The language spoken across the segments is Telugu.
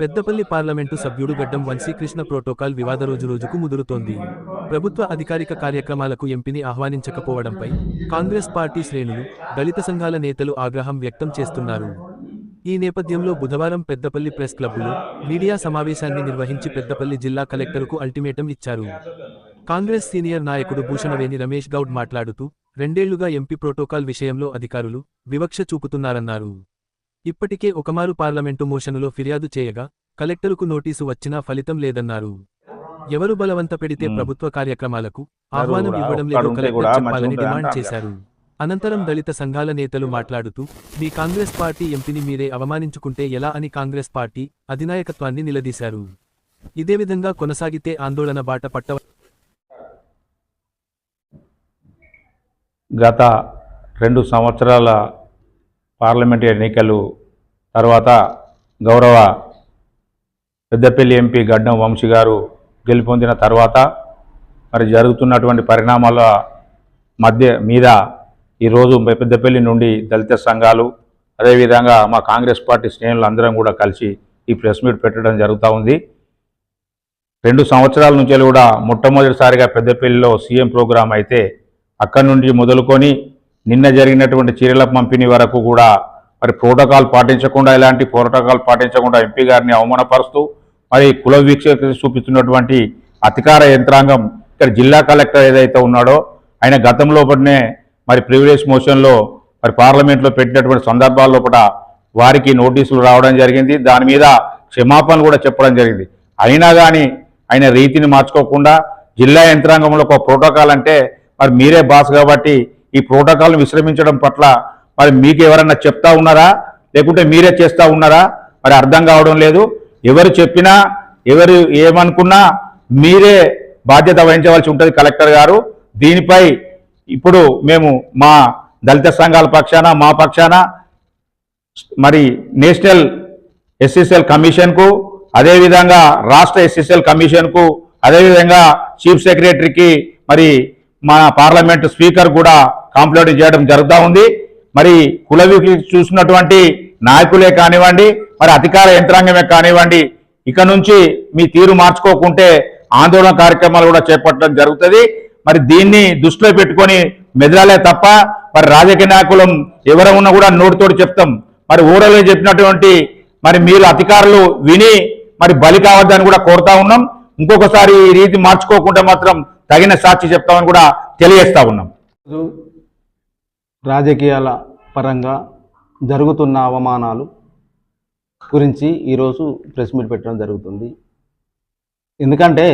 పెద్దపల్లి పార్లమెంటు సభ్యుడు గడ్డం వంశీకృష్ణ ప్రోటోకాల్ వివాద రోజు రోజుకు ముదురుతోంది. ప్రభుత్వ అధికారిక కార్యక్రమాలకు ఎంపీని ఆహ్వానించకపోవడంపై కాంగ్రెస్ పార్టీ శ్రేణులు దళిత సంఘాల నేతలు ఆగ్రహం వ్యక్తం చేస్తున్నారు. ఈ నేపథ్యంలో బుధవారం పెద్దపల్లి ప్రెస్ క్లబ్లో మీడియా సమావేశాన్ని నిర్వహించి పెద్దపల్లి జిల్లా కలెక్టర్కు అల్టిమేటం ఇచ్చారు. కాంగ్రెస్ సీనియర్ నాయకుడు భూషణవేణి రమేష్ గౌడ్ మాట్లాడుతూ రెండేళ్ళుగా ఎంపీ ప్రోటోకాల్ విషయంలో అధికారులు వివక్ష చూపుతున్నారన్నారు. ఇప్పటికే ఒకమారు పార్లమెంటు మోషనులో ఫిర్యాదు చేయగా కలెక్టరుకు నోటీసు వచ్చినా ఫలితం లేదన్నారు ఎవరు బలవంత పెడితే. ప్రభుత్వ కార్యక్రమాలకు ఆహ్వానం ఇవ్వడం లేదో కలెక్టర్ చెప్పాలని డిమాండ్. చేశారు అనంతరం దళిత సంఘాల నేతలు మాట్లాడుతూ మీ కాంగ్రెస్ పార్టీ ఎంపీని మీరే అవమానించుకుంటే ఎలా అని కాంగ్రెస్ పార్టీ అధినాయకత్వాన్ని నిలదీశారు ఇదే విధంగా కొనసాగితే ఆందోళన బాట పట్ట గత రెండు సంవత్సరాల పార్లమెంట్ ఎన్నికలు తర్వాత గౌరవ పెద్దపల్లి ఎంపీ గడ్డం వంశీ గారు గెలుపొందిన తర్వాత మరి జరుగుతున్నటువంటి పరిణామాల మధ్య మీద ఈరోజు పెద్దపల్లి నుండి దళిత సంఘాలు అదేవిధంగా మా కాంగ్రెస్ పార్టీ శ్రేణులు అందరం కూడా కలిసి ఈ ప్రెస్ మీట్ పెట్టడం జరుగుతూ ఉంది. రెండు సంవత్సరాల నుంచి కూడా మొట్టమొదటిసారిగా పెద్దపల్లిలో సీఎం ప్రోగ్రాం అయితే అక్కడి నుండి మొదలుకొని నిన్న జరిగినటువంటి చీరల పంపిణీ వరకు కూడా మరి ప్రోటోకాల్ పాటించకుండా ఎలాంటి ప్రోటోకాల్ పాటించకుండా ఎంపీ గారిని అవమానపరుస్తూ మరి కుల వీక్షక చూపిస్తున్నటువంటి అధికార యంత్రాంగం ఇక్కడ జిల్లా కలెక్టర్ ఏదైతే ఉన్నాడో ఆయన గతంలో పడినే మరి ప్రివిలేజ్ మోషన్లో మరి పార్లమెంట్లో పెట్టినటువంటి సందర్భాల్లో లోపల వారికి నోటీసులు రావడం జరిగింది. దాని మీద క్షమాపణలు కూడా చెప్పడం జరిగింది. అయినా కానీ ఆయన రీతిని మార్చుకోకుండా జిల్లా యంత్రాంగంలో ఒక ప్రోటోకాల్ అంటే మరి మీరే బాస్ కాబట్టి ఈ ప్రోటోకాల్ను విశ్రమించడం పట్ల మరి మీకు ఎవరన్నా చెప్తా ఉన్నారా? లేకుంటే మీరే చేస్తూ ఉన్నారా? మరి అర్థం కావడం లేదు. ఎవరు చెప్పినా ఎవరు ఏమనుకున్నా మీరే బాధ్యత వహించవలసి ఉంటుంది కలెక్టర్ గారు. దీనిపై ఇప్పుడు మేము మా దళిత సంఘాల పక్షాన మా పక్షాన మరి నేషనల్ ఎస్ఎస్ఎల్ కమిషన్కు అదేవిధంగా రాష్ట్ర ఎస్ఎస్ఎల్ కమిషన్కు అదేవిధంగా చీఫ్ సెక్రటరీకి మరి మన పార్లమెంట్ స్పీకర్ కూడా కాంప్లైంట్ చేయడం జరుగుతూ ఉంది. మరి కుల చూసినటువంటి నాయకులే కానివ్వండి మరి అధికార యంత్రాంగమే కానివ్వండి ఇక నుంచి మీ తీరు మార్చుకోకుంటే ఆందోళన కార్యక్రమాలు కూడా చేపట్టడం జరుగుతుంది. మరి దీన్ని దృష్టిలో పెట్టుకొని మెదలాలే తప్ప మరి రాజకీయ నాయకులం ఎవరు ఉన్నా కూడా నోటితోటి చెప్తాం. మరి ఊరలో చెప్పినటువంటి మరి మీరు అధికారులు విని మరి బలి కావద్దని కూడా కోరుతా ఉన్నాం. ఇంకొకసారి ఈ రీతి మార్చుకోకుండా మాత్రం తగిన సాక్షి చెప్తామని కూడా తెలియజేస్తా ఉన్నాం. రాజకీయాల పరంగా జరుగుతున్న అవమానాలు గురించి ఈరోజు ప్రెస్ మీట్ పెట్టడం జరుగుతుంది. ఎందుకంటే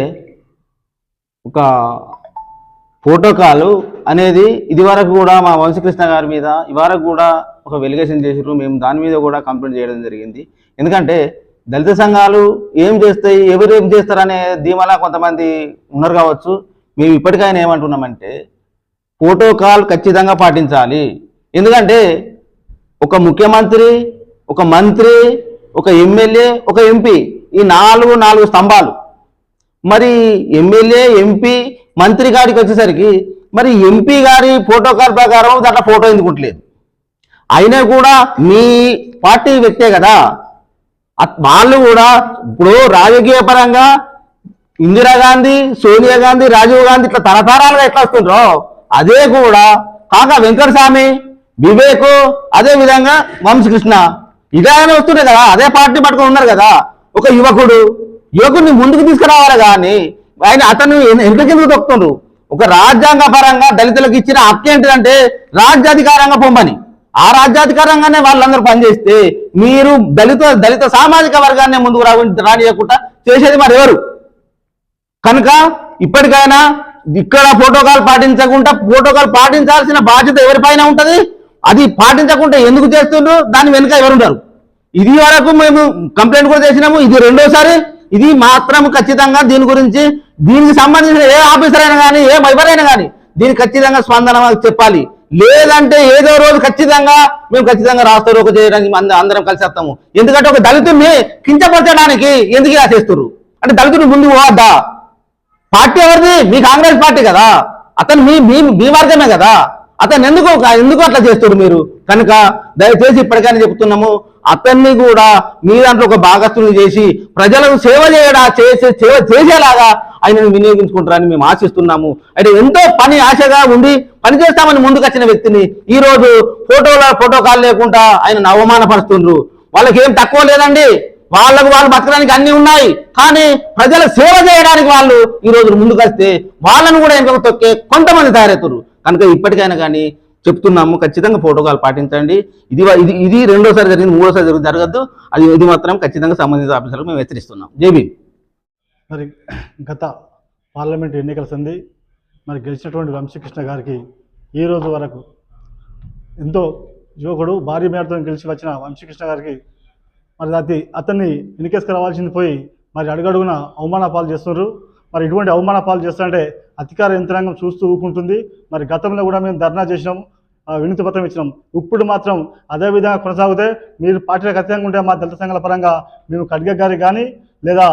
ఒక ప్రోటోకాల్ అనేది ఇదివరకు కూడా మా వంశకృష్ణ గారి మీద ఇవరకు కూడా ఒక వెలిగేషన్ చేసారు మేము దాని మీద కూడా కంప్లైంట్ చేయడం జరిగింది. ఎందుకంటే దళిత సంఘాలు ఏం చేస్తాయి ఎవరు ఏం చేస్తారనే ధీమాలా కొంతమంది ఉన్నారు కావచ్చు. మేము ఇప్పటికైనా ఏమంటున్నామంటే ప్రోటోకాల్ ఖచ్చితంగా పాటించాలి. ఎందుకంటే ఒక ముఖ్యమంత్రి ఒక మంత్రి ఒక ఎమ్మెల్యే ఒక ఎంపీ ఈ నాలుగు నాలుగు స్తంభాలు. మరి ఎమ్మెల్యే ఎంపీ మంత్రి గారికి వచ్చేసరికి మరి ఎంపీ గారి ప్రోటోకాల్ ప్రకారం దాంట్లో ఫోటో ఎందుకుంటలేదు. అయినా కూడా మీ పార్టీ వ్యక్తే కదా. వాళ్ళు కూడా ఇప్పుడు రాజకీయ పరంగా ఇందిరాగాంధీ సోనియా గాంధీ రాజీవ్ గాంధీ ఇట్లా తరతరాలుగా ఎట్లా వస్తుండ్రో అదే కూడా కాక వెంకటస్వామి వివేక్ అదే విధంగా వంశకృష్ణ. ఇదానే వస్తున్నాయి కదా అదే పార్టీ పట్టుకొని ఉన్నారు కదా ఒక యువకుడు. యువకుడిని ముందుకు తీసుకురావాలి కానీ ఆయన అతను ఎంత కిందకు తొక్కుతుండ్రు. ఒక రాజ్యాంగ పరంగా దళితులకు ఇచ్చిన హక్కు ఏంటిదంటే రాజ్యాధికారంగా పొమ్మని. ఆ రాజ్యాధికారంగానే వాళ్ళందరూ పనిచేస్తే మీరు దళిత దళిత సామాజిక వర్గాన్ని ముందుకు రావ రానియకుండా చేసేది మరి ఎవరు కనుక ఇప్పటికైనా ఇక్కడ ప్రోటోకాల్ పాటించకుండా ప్రోటోకాల్ పాటించాల్సిన బాధ్యత ఎవరిపైన ఉంటది? అది పాటించకుండా ఎందుకు చేస్తుండ్రు? దాని వెనుక ఎవరుంటారు ఇది వరకు మేము కంప్లైంట్ కూడా చేసినాము. ఇది రెండోసారి. ఇది మాత్రం ఖచ్చితంగా దీని గురించి దీనికి సంబంధించిన ఏ ఆఫీసర్ అయినా కానీ ఏ ఎవరైనా కానీ దీనికి ఖచ్చితంగా స్పందన చెప్పాలి. లేదంటే ఏదో రోజు ఖచ్చితంగా మేము ఖచ్చితంగా రాస్తారు ఒక చేయడానికి అందరం కలిసి వస్తాము. ఎందుకంటే ఒక దళితుడిని కించపరచడానికి ఎందుకు ఇలా చేస్తున్నారు అంటే దళితుడు ముందు పోవద్దా? పార్టీ ఎవరిది? మీ కాంగ్రెస్ పార్టీ కదా. అతను మీ మీ మీ వర్గమే కదా. అతను ఎందుకు ఎందుకు అట్లా చేస్తాడు మీరు? కనుక దయచేసి ఇప్పటికైనా చెప్తున్నాము. అతన్ని కూడా మీ దాంట్లో ఒక భాగస్తుని చేసి ప్రజలకు సేవ చేయడా చేసే సేవ చేసేలాగా ఆయనను వినియోగించుకుంటారని మేము ఆశిస్తున్నాము. అయితే ఎంతో పని ఆశగా ఉండి పని చేస్తామని ముందుకొచ్చిన వ్యక్తిని ఈ రోజు ఫోటోల కాల్ లేకుండా ఆయనను అవమానపరుస్తుండ్రు. వాళ్ళకి ఏం తక్కువ లేదండి. వాళ్ళకు వాళ్ళు బతకడానికి అన్ని ఉన్నాయి. కానీ ప్రజల సేవ చేయడానికి వాళ్ళు ఈ రోజు ముందుకు వస్తే వాళ్ళను కూడా ఎంపిక తొక్కే కొంతమంది తయారవుతారు కనుక ఇప్పటికైనా కానీ చెప్తున్నాము ఖచ్చితంగా ప్రోటోకాల్ పాటించండి. ఇది ఇది ఇది రెండోసారి జరిగింది మూడోసారి జరిగింది జరగద్దు. అది ఇది మాత్రం ఖచ్చితంగా సంబంధిత ఆఫీసర్లకు మేము హెచ్చరిస్తున్నాం. జేబీ మరి గత పార్లమెంట్ ఎన్నికల సంధి మరి గెలిచినటువంటి వంశీకృష్ణ గారికి ఈరోజు రోజు వరకు ఎంతో యువకుడు భారీ మేరతో గెలిచి వచ్చిన వంశీకృష్ణ గారికి మరి అది అతన్ని వెనుకేసుకు రావాల్సింది పోయి మరి అడుగడుగున అవమాన పాలు చేస్తున్నారు. మరి ఇటువంటి అవమాన పాలు చేస్తుంటే అధికార యంత్రాంగం చూస్తూ ఊకుంటుంది మరి గతంలో కూడా మేము ధర్నా చేసినాం వినతి పత్రం ఇచ్చినాం. ఇప్పుడు మాత్రం అదే విధంగా కొనసాగితే మీరు పార్టీలకు అతీతంగా ఉంటే మా దళిత సంఘాల పరంగా మేము ఖడ్గ గారికి కానీ లేదా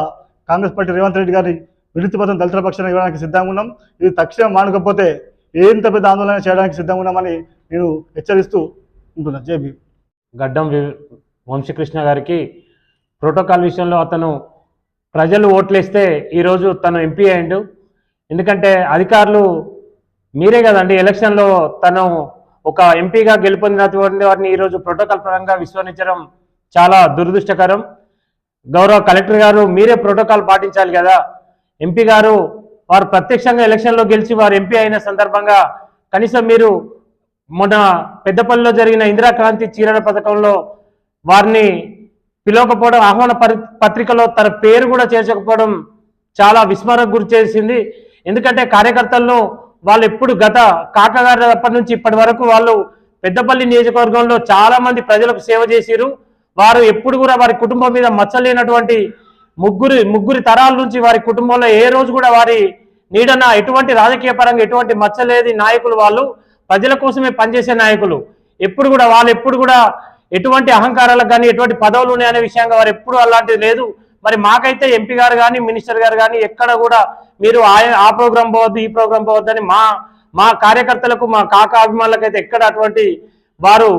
కాంగ్రెస్ పార్టీ రేవంత్ రెడ్డి గారి వినతి పత్రం దళితుల పక్షాన్ని ఇవ్వడానికి సిద్ధంగా ఉన్నాం. ఇది తక్షణం మానకపోతే ఏంత పెద్ద ఆందోళన చేయడానికి సిద్ధంగా ఉన్నామని నేను హెచ్చరిస్తూ ఉంటున్నాను జేబీ గడ్డం వంశీకృష్ణ గారికి ప్రోటోకాల్ విషయంలో అతను ప్రజలు ఓట్లేస్తే ఈరోజు తను ఎంపీ అయ్యిండు. ఎందుకంటే అధికారులు మీరే కదండి ఎలక్షన్లో తను ఒక ఎంపీగా గెలుపొందినటువంటి వారిని ఈరోజు ప్రోటోకాల్ పరంగా విశ్వసించడం చాలా దురదృష్టకరం. గౌరవ కలెక్టర్ గారు మీరే ప్రోటోకాల్ పాటించాలి కదా. ఎంపీ గారు వారు ప్రత్యక్షంగా ఎలక్షన్లో గెలిచి వారు ఎంపీ అయిన సందర్భంగా కనీసం మీరు మొన్న పెద్దపల్లిలో జరిగిన ఇందిరాక్రాంతి చీరల పథకంలో వారిని పిలవకపోవడం ఆహ్వాన పత్రికలో తన పేరు కూడా చేర్చకపోవడం చాలా విస్మరణకు గురి చేసింది. ఎందుకంటే కార్యకర్తలను వాళ్ళు ఎప్పుడు గత కాకగారి అప్పటి నుంచి ఇప్పటి వరకు వాళ్ళు పెద్దపల్లి నియోజకవర్గంలో చాలా మంది ప్రజలకు సేవ చేసిరు. వారు ఎప్పుడు కూడా వారి కుటుంబం మీద మచ్చలేనటువంటి ముగ్గురు ముగ్గురి తరాల నుంచి వారి కుటుంబంలో ఏ రోజు కూడా వారి నీడన ఎటువంటి రాజకీయ పరంగా ఎటువంటి మచ్చలేని నాయకులు వాళ్ళు. ప్రజల కోసమే పనిచేసే నాయకులు. ఎప్పుడు కూడా వాళ్ళు ఎప్పుడు కూడా ఎటువంటి అహంకారాలకు కానీ ఎటువంటి పదవులు ఉన్నాయనే విషయంగా వారు ఎప్పుడు అలాంటిది లేదు. మరి మాకైతే ఎంపీ గారు కానీ మినిస్టర్ గారు కానీ ఎక్కడ కూడా మీరు ఆ- ఆ ప్రోగ్రాం పోవద్దు ఈ ప్రోగ్రాం పోవద్దని మా మా కార్యకర్తలకు మా కాక అభిమానులకు అయితే ఎక్కడ అటువంటి వారు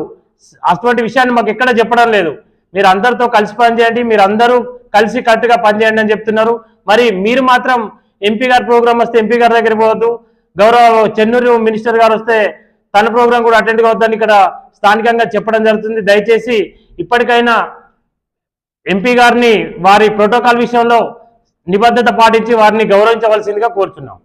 అటువంటి విషయాన్ని మాకు ఎక్కడ చెప్పడం లేదు. మీరు అందరితో కలిసి పనిచేయండి మీరు అందరూ కలిసి కట్టుగా పనిచేయండి అని చెప్తున్నారు. మరి మీరు మాత్రం ఎంపీ గారు ప్రోగ్రాం వస్తే ఎంపీ గారి దగ్గర పోవద్దు. గౌరవ చెన్నూరు మినిస్టర్ గారు వస్తే తన ప్రోగ్రాం కూడా అటెండ్ కావద్దని ఇక్కడ స్థానికంగా చెప్పడం జరుగుతుంది. దయచేసి ఇప్పటికైనా ఎంపీ గారిని వారి ప్రోటోకాల్ విషయంలో నిబద్ధత పాటించి వారిని గౌరవించవలసిందిగా కోరుతున్నాం